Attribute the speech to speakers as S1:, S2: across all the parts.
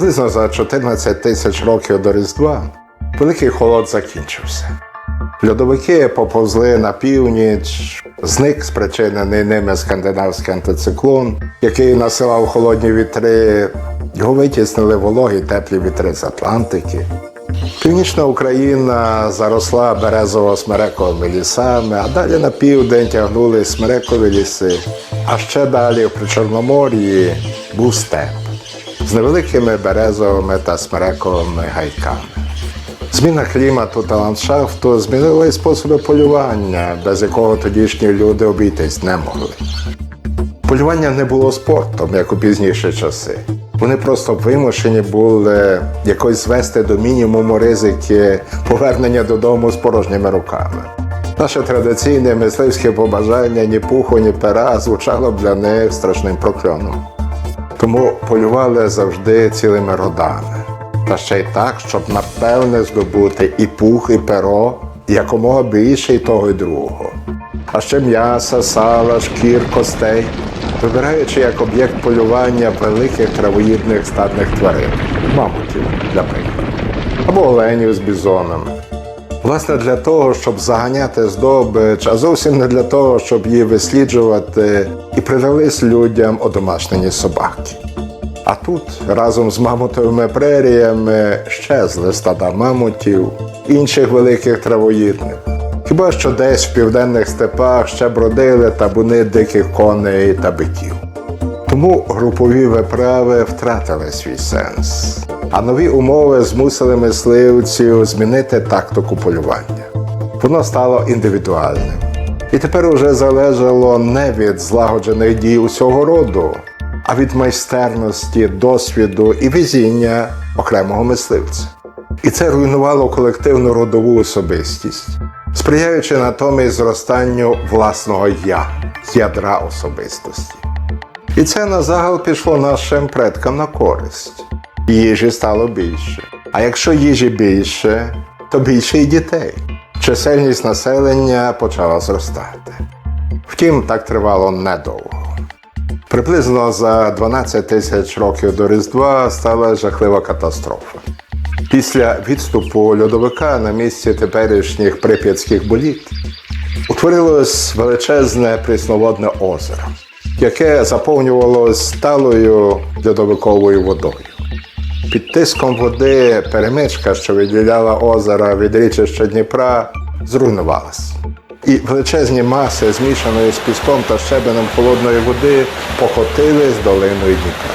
S1: Приблизно за 14 тисяч років до Різдва Великий холод закінчився. Льодовики поповзли на північ, зник спричинений ними скандинавський антициклон, який насилав холодні вітри. Його витіснили вологі теплі вітри з Атлантики. Північна Україна заросла березово-смерековими лісами, а далі на південь тягнули смерекові ліси. А ще далі в Причорномор'ї був степ з невеликими березовими та смерековими гайками. Зміна клімату та ландшафту змінила і способи полювання, без якого тодішні люди обійтись не могли. Полювання не було спортом, як у пізніші часи. Вони просто вимушені були якось звести до мінімуму ризики повернення додому з порожніми руками. Наше традиційне мисливське побажання ні пуху, ні пера звучало для них страшним прокльоном. Тому полювали завжди цілими родами. Та ще й так, щоб напевне здобути і пух, і перо, якомога більше і того, і другого. А ще м'яса, сала, шкір, костей, вибираючи як об'єкт полювання великих травоїдних стадних тварин, мамутів, для прикладу, або оленів з бізонами. Власне, для того, щоб заганяти здобич, а зовсім не для того, щоб її висліджувати і придались людям одомашнені собаки. А тут разом з мамутовими преріями щезли стада мамутів, інших великих травоїдних. Хіба що десь в південних степах ще бродили табуни диких коней та биків. Тому групові виправи втратили свій сенс, а нові умови змусили мисливців змінити тактику полювання. Воно стало індивідуальним. І тепер уже залежало не від злагоджених дій усього роду, а від майстерності, досвіду і везіння окремого мисливця. І це руйнувало колективну родову особистість, сприяючи натомість зростанню власного я, ядра особистості. І це на загал пішло нашим предкам на користь. Їжі стало більше. А якщо їжі більше, то більше і дітей. Чисельність населення почала зростати. Втім, так тривало недовго. Приблизно за 12 тисяч років до Різдва стала жахлива катастрофа. Після відступу льодовика на місці теперішніх прип'ятських боліт утворилось величезне прісноводне озеро, яке заповнювалось сталою льодовиковою водою. Під тиском води перемичка, що відділяла озеро від річища Дніпра, зруйнувалась. І величезні маси, змішаної з піском та щебенем холодної води, покотились долиною Дніпра.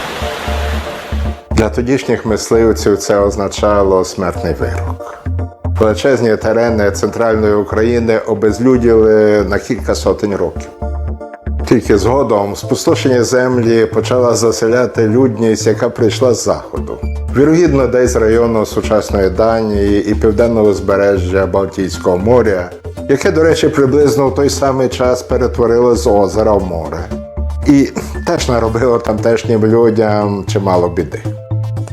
S1: Для тодішніх мисливців це означало смертний вирок. Величезні терени центральної України обезлюділи на кілька сотень років. Тільки згодом спустошені землі почала заселяти людність, яка прийшла з заходу. Вірогідно, десь з району сучасної Данії і південного узбережжя Балтійського моря, яке, до речі, приблизно в той самий час перетворило з озера в море. І теж наробило тамтешнім людям чимало біди.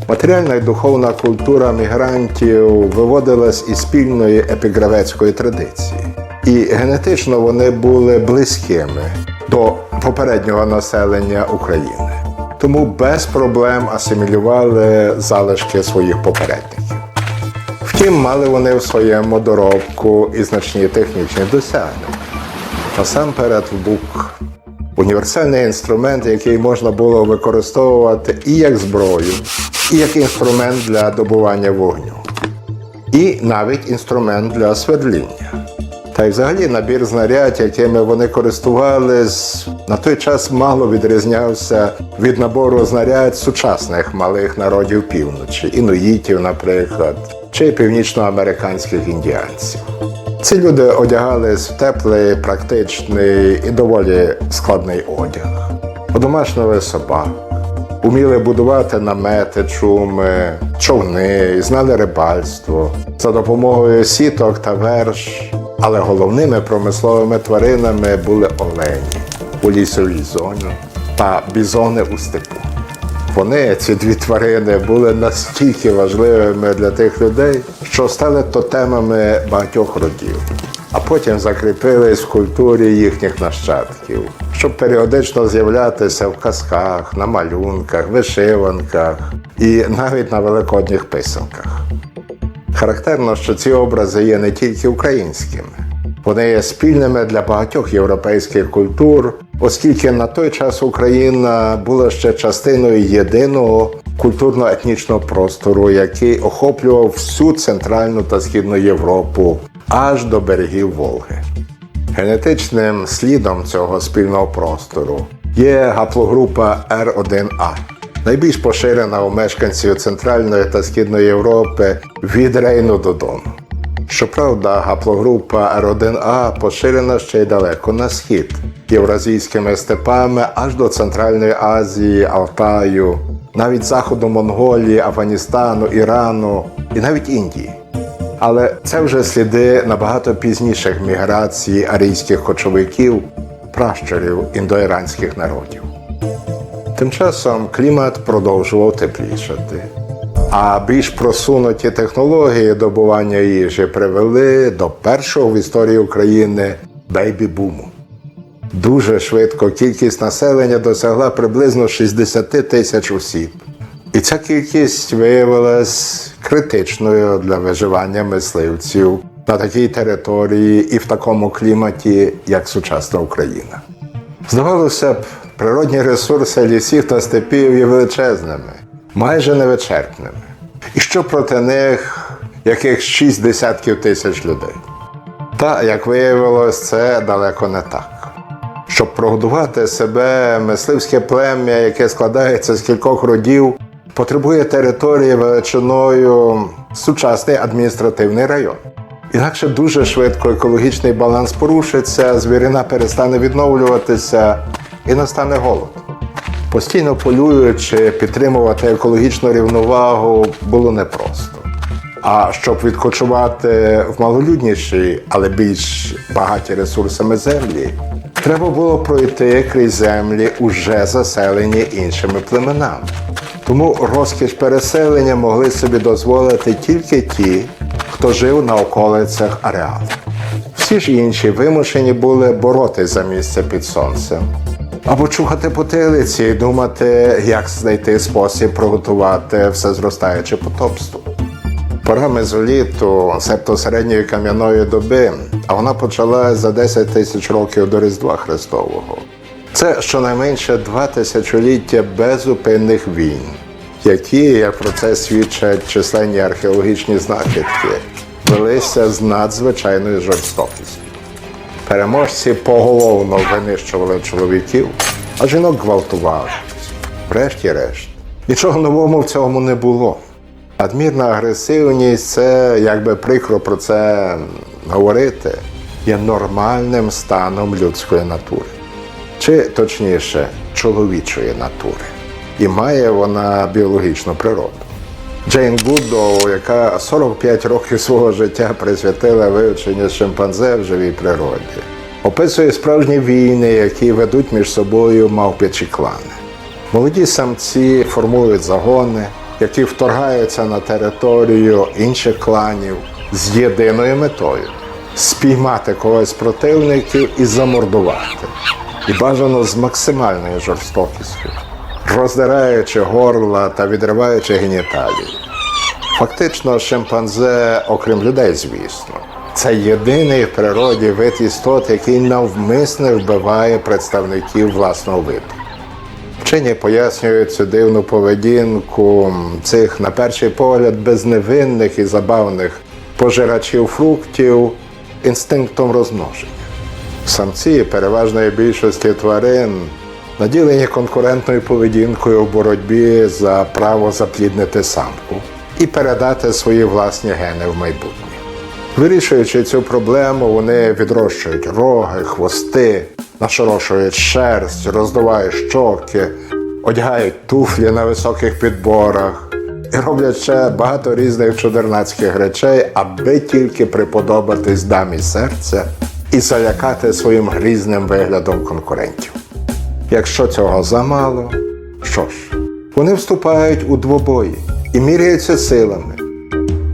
S1: Матеріальна і духовна культура мігрантів виводилась із спільної епігравецької традиції, і генетично вони були близькими до попереднього населення України. Тому без проблем асимілювали залишки своїх попередників. Втім, мали вони в своєму доробку і значні технічні досягнення. Насамперед, бук універсальний інструмент, який можна було використовувати і як зброю, і як інструмент для добування вогню, і навіть інструмент для свердління. Та й взагалі набір знарядь, якими вони користувались, на той час мало відрізнявся від набору знарядь сучасних малих народів півночі, інуїтів, наприклад, чи північноамериканських індіанців. Ці люди одягались в теплий, практичний і доволі складний одяг, одомашнювали собак, уміли будувати намети, чуми, човни, знали рибальство за допомогою сіток та верш. Але головними промисловими тваринами були олені у лісовій зоні та бізони у степу. Вони, ці дві тварини, були настільки важливими для тих людей, що стали тотемами багатьох родів. а потім закріпились в культурі їхніх нащадків, щоб періодично з'являтися в казках, на малюнках, вишиванках і навіть на великодніх писанках. Характерно, що ці образи є не тільки українськими, вони є спільними для багатьох європейських культур, оскільки на той час Україна була ще частиною єдиного культурно-етнічного простору, який охоплював всю Центральну та Східну Європу аж до берегів Волги. Генетичним слідом цього спільного простору є гаплогрупа R1A, найбільш поширена у мешканців Центральної та Східної Європи від Рейну до Дону. Щоправда, гаплогрупа R1A поширена ще й далеко на схід, євразійськими степами аж до Центральної Азії, Алтаю, навіть заходу Монголії, Афганістану, Ірану і навіть Індії. Але це вже сліди набагато пізніших міграцій арійських кочовиків, пращурів індоіранських народів. Тим часом клімат продовжував теплішати, а більш просунуті технології добування їжі привели до першого в історії України бейбі-буму. Дуже швидко кількість населення досягла приблизно 60 тисяч осіб. І ця кількість виявилась критичною для виживання мисливців на такій території і в такому кліматі, як сучасна Україна. Здавалося б, природні ресурси лісів та степів є величезними, майже невичерпними. І що проти них яких шість десятків тисяч людей. Та, як виявилось, це далеко не так. Щоб прогодувати себе, мисливське плем'я, яке складається з кількох родів, потребує території величиною сучасний адміністративний район. Інакше дуже швидко екологічний баланс порушиться, звірина перестане відновлюватися і настане голод. Постійно полюючи, підтримувати екологічну рівновагу було непросто. А щоб відкочувати в малолюднішій, але більш багаті ресурсами землі, треба було пройти крізь землі, уже заселені іншими племенами. Тому розкіш переселення могли собі дозволити тільки ті, хто жив на околицях ареалу. Всі ж інші вимушені були боротись за місце під сонцем. Або чухати потилиці і думати, як знайти спосіб приготувати все зростаюче потомство. Пора мезоліту, себто середньої кам'яної доби, а вона почалась за 10 тисяч років до Різдва Христового. Це щонайменше два тисячоліття безупинних війн, які, як про це свідчать численні археологічні знахідки, велися з надзвичайною жорстокістю. Переможці поголовно винищували чоловіків, а жінок гвалтували. Врешті-решт, нічого нового в цьому не було. Надмірна агресивність це, як би прикро про це говорити, є нормальним станом людської натури, чи точніше, чоловічої натури. І має вона біологічну природу. Джейн Гудоу, яка 45 років свого життя присвятила вивченню шимпанзе в живій природі, описує справжні війни, які ведуть між собою мавпячі клани. Молоді самці формують загони, які вторгаються на територію інших кланів з єдиною метою спіймати когось противників і замордувати. І бажано з максимальною жорстокістю, роздираючи горла та відриваючи геніталії. Фактично, шимпанзе, окрім людей, звісно, це єдиний в природі вид істот, який навмисне вбиває представників власного виду. Вчені пояснюють цю дивну поведінку цих, на перший погляд, безневинних і забавних пожирачів фруктів інстинктом розмноження. Самці переважної більшості тварин наділені конкурентною поведінкою у боротьбі за право запліднити самку і передати свої власні гени в майбутнє. Вирішуючи цю проблему, вони відрощують роги, хвости, нашорошують шерсть, роздувають щоки, одягають туфлі на високих підборах і роблять ще багато різних чудернацьких речей, аби тільки приподобатись дамі серця і залякати своїм грізним виглядом конкурентів. Якщо цього замало, що ж, вони вступають у двобої і міряються силами.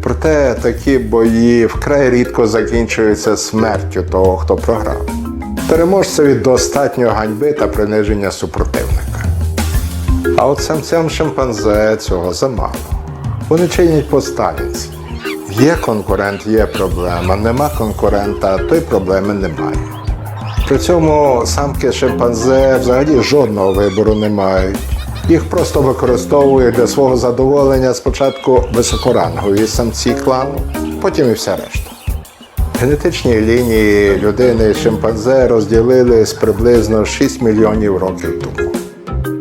S1: Проте такі бої вкрай рідко закінчуються смертю того, хто програв. Переможцеві достатньо ганьби та приниження супротивника. А от самцям шимпанзе цього замало. Вони чинять по-сталінськи. Є конкурент, є проблема, нема конкурента, то й проблеми немає. При цьому самки шимпанзе взагалі жодного вибору не мають. Їх просто використовують для свого задоволення спочатку високорангові самці клану, потім і вся решта. Генетичні лінії людини шимпанзе розділились приблизно 6 мільйонів років тому.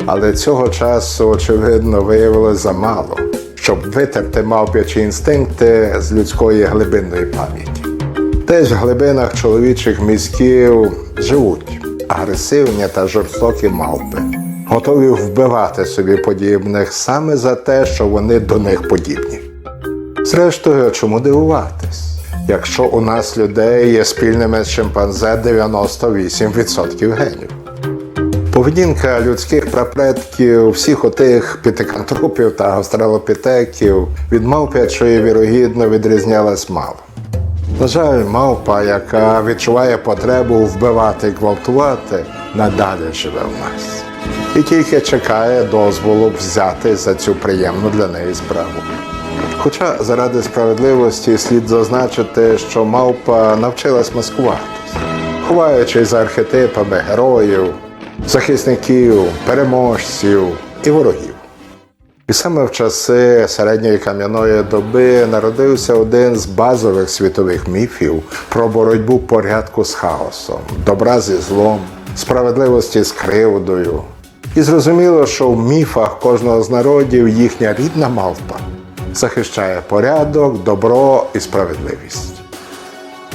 S1: Але цього часу, очевидно, виявилось замало, щоб витерти мавп'ячі інстинкти з людської глибинної пам'яті. Десь в глибинах чоловічих мізків живуть агресивні та жорстокі мавпи, готові вбивати собі подібних саме за те, що вони до них подібні. Зрештою, чому дивуватись? Якщо у нас людей є спільними з шимпанзе 98% генів. Поведінка людських прапредків, всіх отих пітикантропів та австралопітеків від мавпячої вірогідно відрізнялась мало. На жаль, мавпа, яка відчуває потребу вбивати і гвалтувати, надалі живе в нас. І тільки чекає дозволу взяти за цю приємну для неї справу. Хоча заради справедливості слід зазначити, що мавпа навчилась маскуватись, ховаючись за архетипами героїв, захисників, переможців і ворогів. І саме в часи середньої кам'яної доби народився один з базових світових міфів про боротьбу порядку з хаосом, добра зі злом, справедливості з кривдою. І зрозуміло, що в міфах кожного з народів їхня рідна мавпа захищає порядок, добро і справедливість.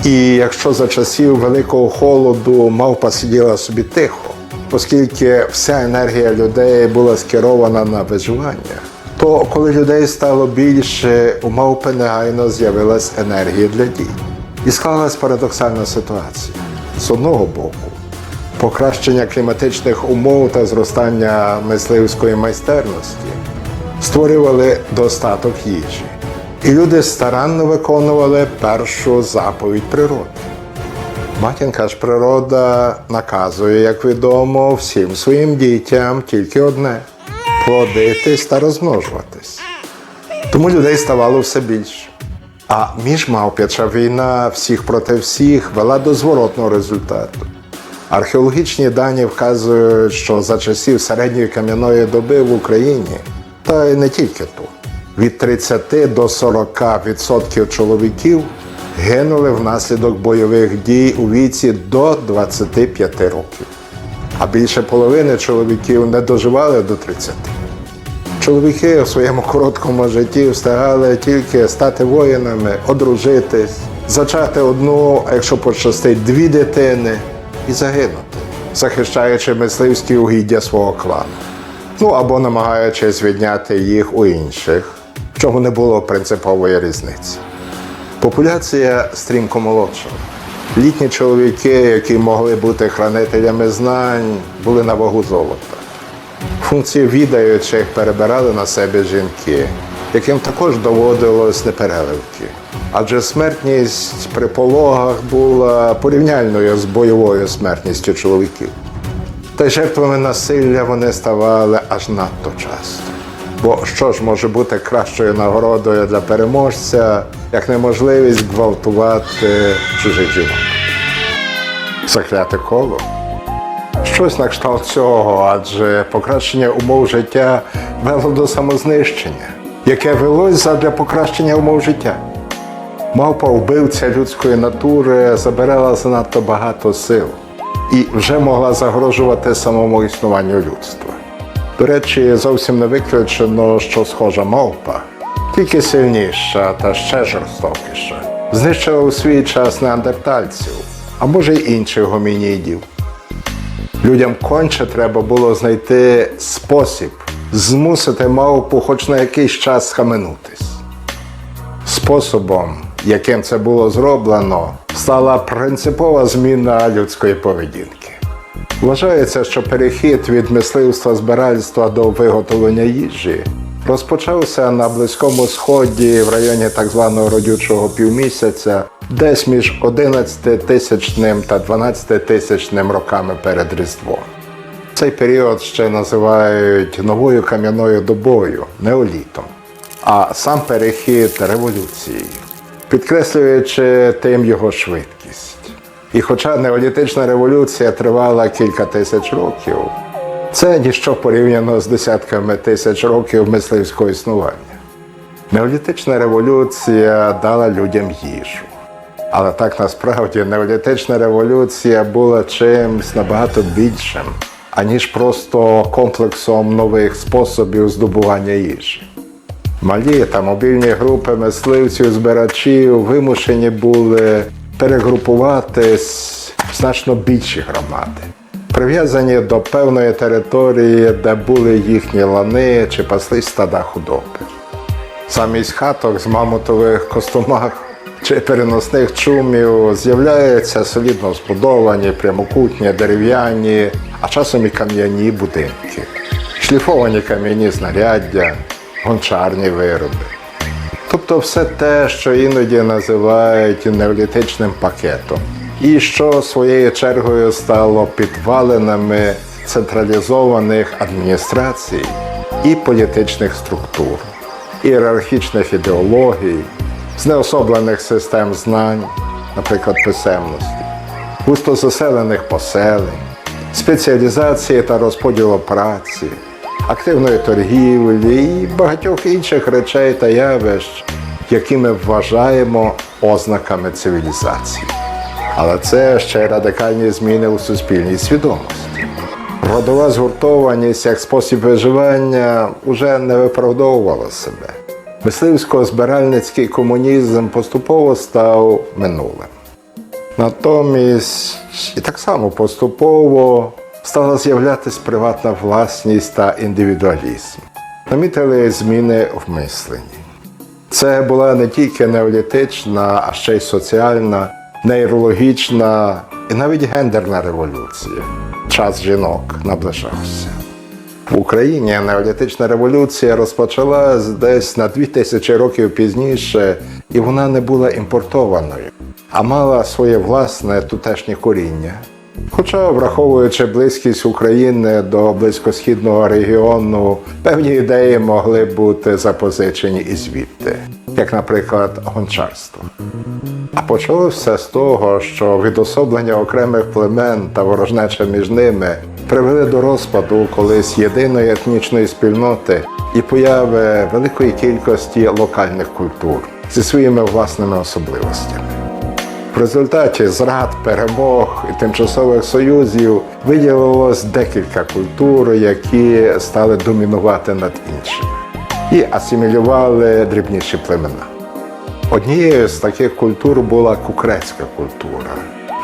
S1: І якщо за часів Великого холоду мавпа сиділа собі тихо, оскільки вся енергія людей була скерована на виживання, то коли людей стало більше, у негайно з'явилась енергія для дій. І склалась парадоксальна ситуація. З одного боку, покращення кліматичних умов та зростання мисливської майстерності створювали достаток їжі. І люди старанно виконували першу заповідь природи. Матінка ж природа наказує, як відомо, всім своїм дітям тільки одне плодитись та розмножуватись. Тому людей ставало все більше. А міжмавп'яча війна всіх проти всіх вела до зворотного результату. Археологічні дані вказують, що за часів середньої кам'яної доби в Україні, та й не тільки тут, від 30 до 40% чоловіків гинули внаслідок бойових дій у віці до 25 років. А більше половини чоловіків не доживали до 30. Чоловіки у своєму короткому житті встигали тільки стати воїнами, одружитись, зачати одну, якщо пощастить, дві дитини і загинути, захищаючи мисливські угіддя свого клану. Ну або намагаючись відняти їх у інших, в чому не було принципової різниці. Популяція стрімко молодшала. Літні чоловіки, які могли бути хранителями знань, були на вагу золота. Функції відаючих перебирали на себе жінки, яким також доводилось непереливки. Адже смертність при пологах була порівняльною з бойовою смертністю чоловіків. Та й жертвами насилля вони ставали аж надто часто. Бо що ж може бути кращою нагородою для переможця, як неможливість гвалтувати чужих жінок? Закляте коло. Щось на кшталт цього, адже покращення умов життя вело до самознищення, яке велось задля покращення умов життя. Мавпа вбивця людської натури забирала занадто багато сил і вже могла загрожувати самому існуванню людства. До речі, зовсім не виключено, що схожа мавпа, тільки сильніша та ще жорстокіша, знищила у свій час неандертальців, а може й інших гомінідів. Людям конче треба було знайти спосіб змусити мавпу хоч на якийсь час схаменутись. Способом, яким це було зроблено, стала принципова зміна людської поведінки. Вважається, що перехід від мисливства збиральства до виготовлення їжі розпочався на Близькому Сході в районі так званого родючого півмісяця, десь між 11 тисячним та 12 тисячним роками перед Різдвом. Цей період ще називають новою кам'яною добою, неолітом, а сам перехід революцією, підкреслюючи тим його швидкість. І хоча неолітична революція тривала кілька тисяч років, це ніщо порівняно з десятками тисяч років мисливського існування. Неолітична революція дала людям їжу. Але так насправді неолітична революція була чимось набагато більшим, аніж просто комплексом нових способів здобування їжі. Малі та мобільні групи мисливців збирачів вимушені були перегрупуватись в значно більші громади, прив'язані до певної території, де були їхні лани чи пасли стада худоби. Замість хаток з мамутових костомах чи переносних чумів з'являються солідно збудовані, прямокутні, дерев'яні, а часом і кам'яні будинки, шліфовані кам'яні знаряддя, гончарні вироби. Тобто все те, що іноді називають неолітичним пакетом, і що своєю чергою стало підвалинами централізованих адміністрацій і політичних структур, ієрархічних ідеологій, знеособлених систем знань, наприклад, писемності, густозаселених поселень, спеціалізації та розподілу праці, активної торгівлі і багатьох інших речей та явищ, які ми вважаємо ознаками цивілізації. Але це ще й радикальні зміни у суспільній свідомості. Родова згуртованість як спосіб виживання уже не виправдовувала себе. Мисливсько-збиральницький комунізм поступово став минулим. Натомість і так само поступово стала з'являтися приватна власність та індивідуалізм. Намітили зміни в мисленні. Це була не тільки неолітична, а ще й соціальна, нейрологічна і навіть гендерна революція. Час жінок наближався. В Україні неолітична революція розпочалась десь на 2000 років пізніше, і вона не була імпортованою, а мала своє власне тутешнє коріння. Хоча, враховуючи близькість України до близькосхідного регіону, певні ідеї могли бути запозичені і звідти, як, наприклад, гончарство. А почалося з того, що відособлення окремих племен та ворожнеча між ними привели до розпаду колись єдиної етнічної спільноти і появи великої кількості локальних культур зі своїми власними особливостями. В результаті зрад, перемог і тимчасових союзів виділилось декілька культур, які стали домінувати над іншими, і асимілювали дрібніші племена. Однією з таких культур була кукрецька культура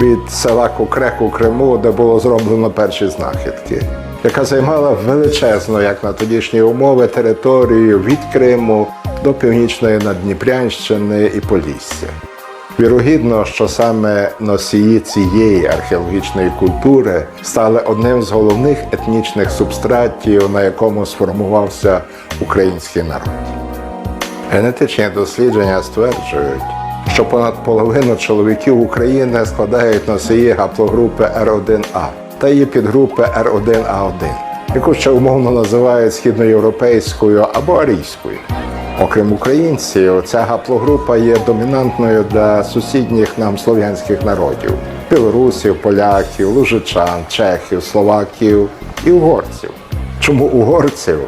S1: від села Кукрек у Криму, де було зроблено перші знахідки, яка займала величезну, як на тодішні умови, територію від Криму до північної Надніпрянщини і Полісся. Вірогідно, що саме носії цієї археологічної культури стали одним з головних етнічних субстратів, на якому сформувався український народ. Генетичні дослідження стверджують, що понад половину чоловіків України складають носії гаплогрупи R1A та її підгрупи R1A1, яку ще умовно називають східноєвропейською або арійською. Окрім українців, ця гаплогрупа є домінантною для сусідніх нам слов'янських народів білорусів, поляків, лужичан, чехів, словаків і угорців. Чому угорців?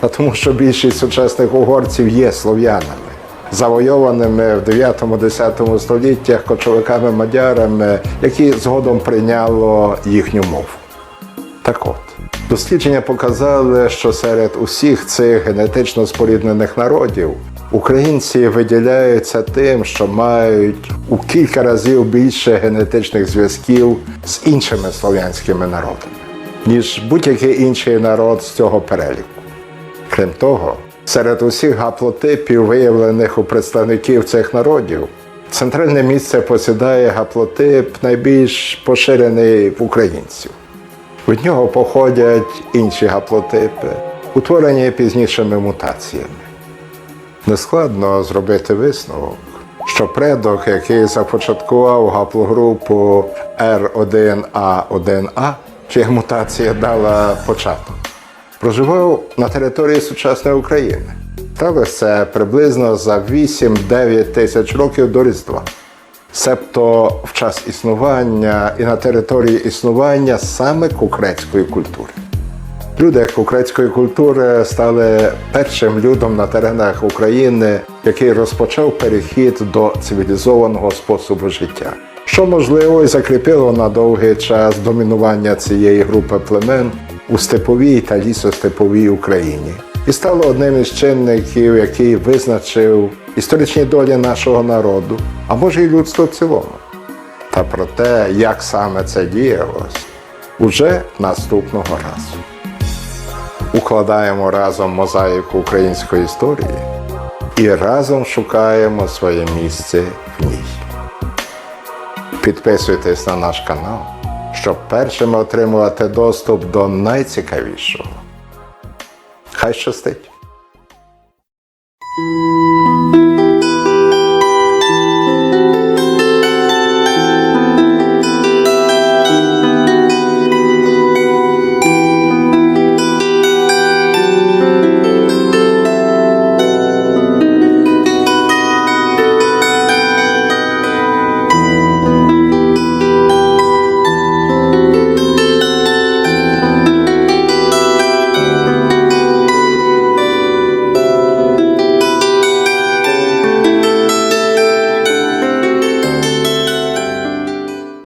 S1: Та тому, що більшість сучасних угорців є слов'янами, завойованими в 9-10 століттях кочовиками-мадярами, які згодом прийняло їхню мову. Так от, дослідження показали, що серед усіх цих генетично споріднених народів українці виділяються тим, що мають у кілька разів більше генетичних зв'язків з іншими слов'янськими народами, ніж будь-який інший народ з цього переліку. Крім того, серед усіх гаплотипів, виявлених у представників цих народів, центральне місце посідає гаплотип найбільш поширений в українців. Від нього походять інші гаплотипи, утворені пізнішими мутаціями. Нескладно зробити висновок, що предок, який започаткував гаплогрупу R1A1A, чия мутація дала початок, проживав на території сучасної України. Сталося приблизно за 8-9 тисяч років до Різдва. Себто в час існування і на території існування саме кукрецької культури. Люди кукрецької культури стали першим людом на теренах України, який розпочав перехід до цивілізованого способу життя, що можливо і закріпило на довгий час домінування цієї групи племен у степовій та лісостеповій Україні, і стало одним із чинників, який визначив історичні долі нашого народу, а може й людства в цілому. Та про те, як саме це діялось, уже наступного разу укладаємо разом мозаїку української історії і разом шукаємо своє місце в ній. Підписуйтесь на наш канал, щоб першими отримувати доступ до найцікавішого. Хай щастить!